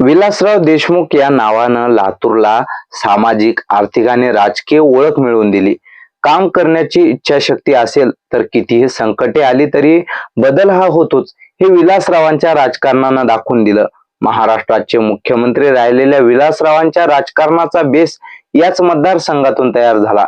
विलासराव देशमुख या नावानं लातूरला सामाजिक आर्थिक आणि राजकीय ओळख मिळवून दिली. काम करण्याची इच्छाशक्ती असेल तर कितीही संकटे आली तरी बदल हा होतोच हे विलासरावांच्या राजकारणानं दाखवून दिलं. महाराष्ट्राचे मुख्यमंत्री राहिलेल्या विलासरावांच्या राजकारणाचा बेस याच मतदारसंघातून तयार झाला.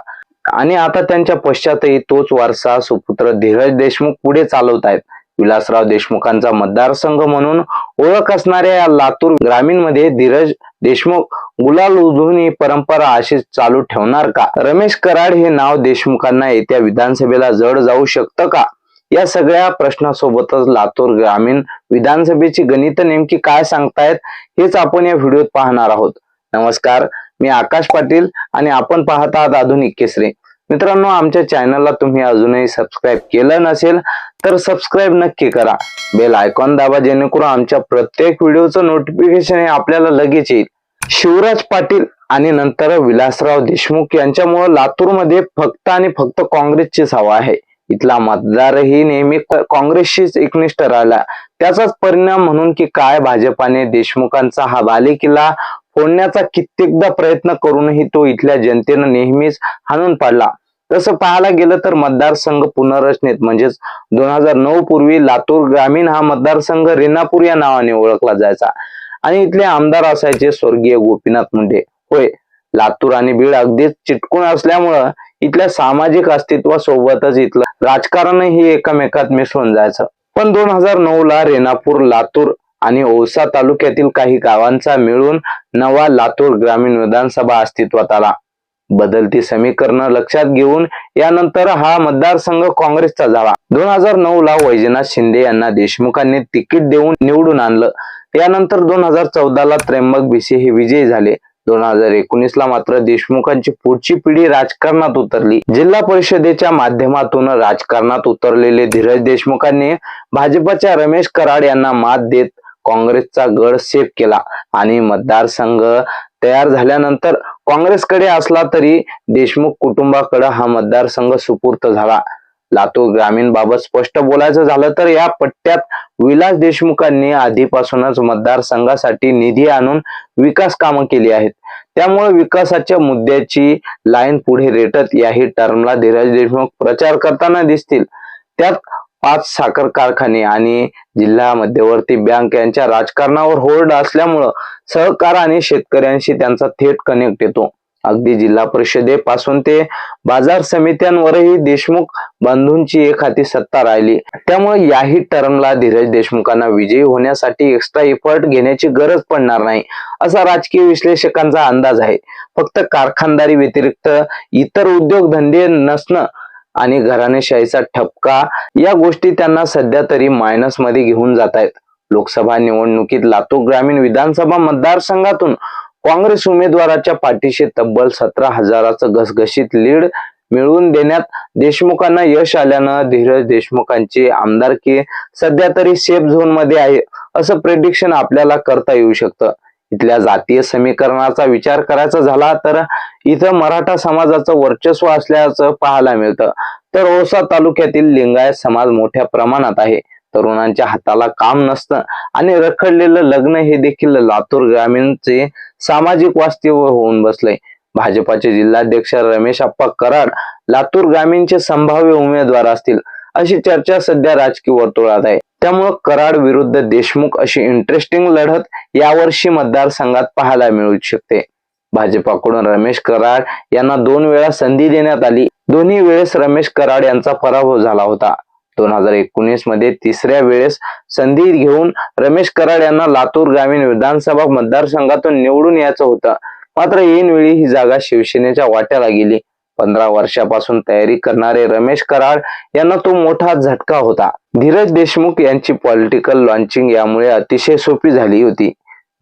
आणि आता त्यांच्या पश्चातही तोच वारसा सुपुत्र धीरज देशमुख पुढे चालवत आहेत विलासराव देशमुखांचा मतदारसंघ म्हणून ओळख असणाऱ्या या लातूर ग्रामीणमध्ये धीरज देशमुख गुलाल उधळून ही परंपरा अशीच चालू ठेवणार का? रमेश कराड हे नाव देशमुखांना येत्या विधानसभेला जड जाऊ शकतं का? या सगळ्या प्रश्नासोबतच लातूर ग्रामीण विधानसभेची गणित नेमकी काय सांगतायत हेच आपण या व्हिडिओत पाहणार आहोत. नमस्कार मी आकाश पाटील आणि आपण पाहत आहात आधुनिक केसरी. मित्रांनो आमच्या चॅनलला तुम्ही अजूनही सबस्क्राईब केलं नसेल तर सबस्क्राईब नक्की करा. बेल आयकॉन दाबा जेणेकरून आमच्या प्रत्येक व्हिडिओचं नोटिफिकेशन हे आपल्याला लगेच येईल. शिवराज पाटील आणि नंतर विलासराव देशमुख यांच्यामुळे लातूरमध्ये फक्त आणि फक्त काँग्रेसचीच हवा आहे. इथला मतदारही नेहमी काँग्रेसशीच एकनिष्ठ राहिला. त्याचाच परिणाम म्हणून की काय भाजपाने देशमुखांचा हा बालेकिल्ला फोडण्याचा कित्येकदा प्रयत्न करूनही तो इथल्या जनतेनं नेहमीच हाणून पाडला. तसं पाहायला गेलं तर मतदारसंघ पुनर्रचनेत म्हणजेच दोन हजार नऊ पूर्वी लातूर ग्रामीण हा मतदारसंघ रेणापूर या नावाने ओळखला जायचा. आणि इथले आमदार असायचे स्वर्गीय गोपीनाथ मुंडे. होय लातूर आणि बीड अगदीच चिटकून असल्यामुळं इथल्या सामाजिक अस्तित्वासोबतच इथलं राजकारणही एकमेकात मिसळून जायचं. पण दोन हजार नऊ ला रेणापूर लातूर आणि औसा तालुक्यातील काही गावांचा मिळून नवा लातूर ग्रामीण विधानसभा अस्तित्वात आला. बदलती समीकरणं लक्षात घेऊन यानंतर हा मतदारसंघ काँग्रेसचा झाला. दोन हजार नऊ ला वैजनाथ शिंदे यांना देशमुखांनी तिकीट देऊन निवडून आणलं. यानंतर दोन हजार चौदा ला त्र्यंबक भिसे हे विजयी झाले. दोन हजार एकोणीस ला मात्र देशमुखांची पुढची पिढी राजकारणात उतरली. जिल्हा परिषदेच्या माध्यमातून राजकारणात उतरलेले धीरज देशमुखांनी भाजपच्या रमेश कराड यांना मात देत काँग्रेसचा गड सेफ केला आणि मतदारसंघ तयार झाल्यानंतर काँग्रेसकडे असला तरी देशमुख कुटुंबाकडे हा मतदारसंघ सुपूर्त झाला. लातूर ग्रामीण बाबत स्पष्ट बोलायचं झालं तर या पट्ट्यात विलास देशमुखांनी आधीपासूनच मतदारसंघासाठी निधी आणून विकास कामं केली आहेत. त्यामुळे विकासाच्या मुद्द्याची लाईन पुढे रेटत याही टर्मला धीरज देशमुख प्रचार करताना दिसतील. त्यात पाच साखर कारखाने आणि जिल्हा मध्यवर्ती बँक यांच्या राजकारणावर होर्ड असल्यामुळं सहकार आणि शेतकऱ्यांशी त्यांचा थेट कनेक्ट येतो. अगदी जिल्हा परिषदेपासून ते बाजार समित्यांवरही देशमुख बांधूंची एक हाती सत्ता राहिली. त्यामुळे याही टर्मला धीरज देशमुखांना विजयी होण्यासाठी एक्स्ट्रा इफर्ट घेण्याची गरज पडणार नाही असा राजकीय विश्लेषकांचा अंदाज आहे. फक्त कारखानदारी व्यतिरिक्त इतर उद्योगधंदे नसणं आणि घराणेशाहीचा ठपका या गोष्टी त्यांना सध्या तरी मायनसमध्ये घेऊन जात आहेत लोकसभा निवडणुकीत लातूर ग्रामीण विधानसभा मतदारसंघातून काँग्रेस उमेदवाराच्या पाठीशी तब्बल सतरा हजाराचं घसघशीत लीड मिळवून देण्यात देशमुखांना यश आल्यानं धीरज देशमुखांची आमदारकी सध्या तरी सेफ झोनमध्ये आहे असं प्रेडिक्शन आपल्याला करता येऊ शकतं. इथल्या जातीय समीकरणाचा विचार करायचा झाला तर इथं मराठा समाजाचं वर्चस्व असल्याचं पाहायला मिळतं. तर औसा तालुक्यातील लिंगायत समाज मोठ्या प्रमाणात आहे. तरुणांच्या हाताला काम नसतं आणि रखडलेलं लग्न हे देखील लातूर ग्रामीणचे सामाजिक वास्तव होऊन बसले भाजपाचे जिल्हाध्यक्ष रमेश अप्पा कराड लातूर ग्रामीणचे संभाव्य उमेदवार असतील अशी चर्चा सध्या राजकीय वर्तुळात आहे. त्यामुळं कराड विरुद्ध देशमुख अशी इंटरेस्टिंग लढत यावर्षी मतदारसंघात पाहायला मिळू शकते. भाजपाकडून रमेश कराड यांना दोन वेळा संधी देण्यात आली. दोन्ही वेळेस रमेश कराड यांचा पराभव झाला होता. दोन हजार एकोणीसमध्ये तिसऱ्या वेळेस संधी घेऊन रमेश कराड यांना लातूर ग्रामीण विधानसभा मतदारसंघातून निवडून यायचं होतं. मात्र ऐनवेळी ही जागा शिवसेनेच्या वाट्याला गेली. पंधरा वर्षापासून तयारी करणारे रमेश कराड यांना तो मोठा झटका होता. धीरज देशमुख यांची पॉलिटिकल लॉन्चिंग यामुळे अतिशय सोपी झाली होती.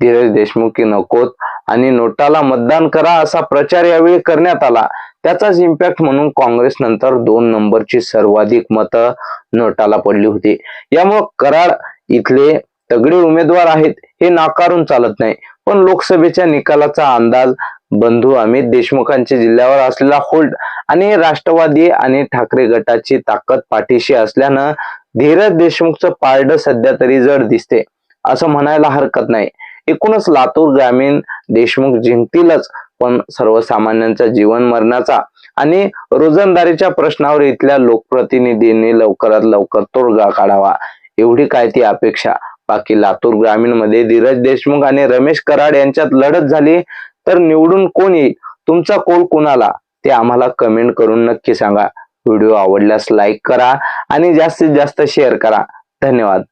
धीरज देशमुख नकोत आणि नोटाला मतदान करा असा प्रचार यावेळी करण्यात आला. त्याचाच इम्पॅक्ट म्हणून काँग्रेस नंतर दोन नंबरची सर्वाधिक मतं नोटाला पडली होती. यामुळे कराड इथले तगडे उमेदवार आहेत हे नाकारून चालत नाही. पण लोकसभेच्या निकालाचा अंदाज बंधू अमित देशमुखांचे जिल्ह्यावर असलेला होल्ड आणि राष्ट्रवादी आणि ठाकरे गटाची ताकद पाठीशी असल्यानं धीरज देशमुखचं पारड सध्या तरी जड दिसते असं म्हणायला हरकत नाही. एकूणच लातूर ग्रामीण देशमुख जिंकतीलच पण सर्वसामान्यांचा जीवन मरणाचा आणि रोजंदारीच्या प्रश्नावर इथल्या लोकप्रतिनिधींनी लवकरात लवकर तोडगा काढावा एवढी काय ती अपेक्षा? बाकी लातूर ग्रामीणमध्ये धीरज देशमुख आणि रमेश कराड यांच्यात लढत झाली तर निवडून कोण येईल? तुमचा कोल कुणाला? ते आम्हाला कमेंट करून नक्की सांगा. व्हिडिओ आवडल्यास लाईक करा आणि जास्तीत जास्त शेअर करा. धन्यवाद.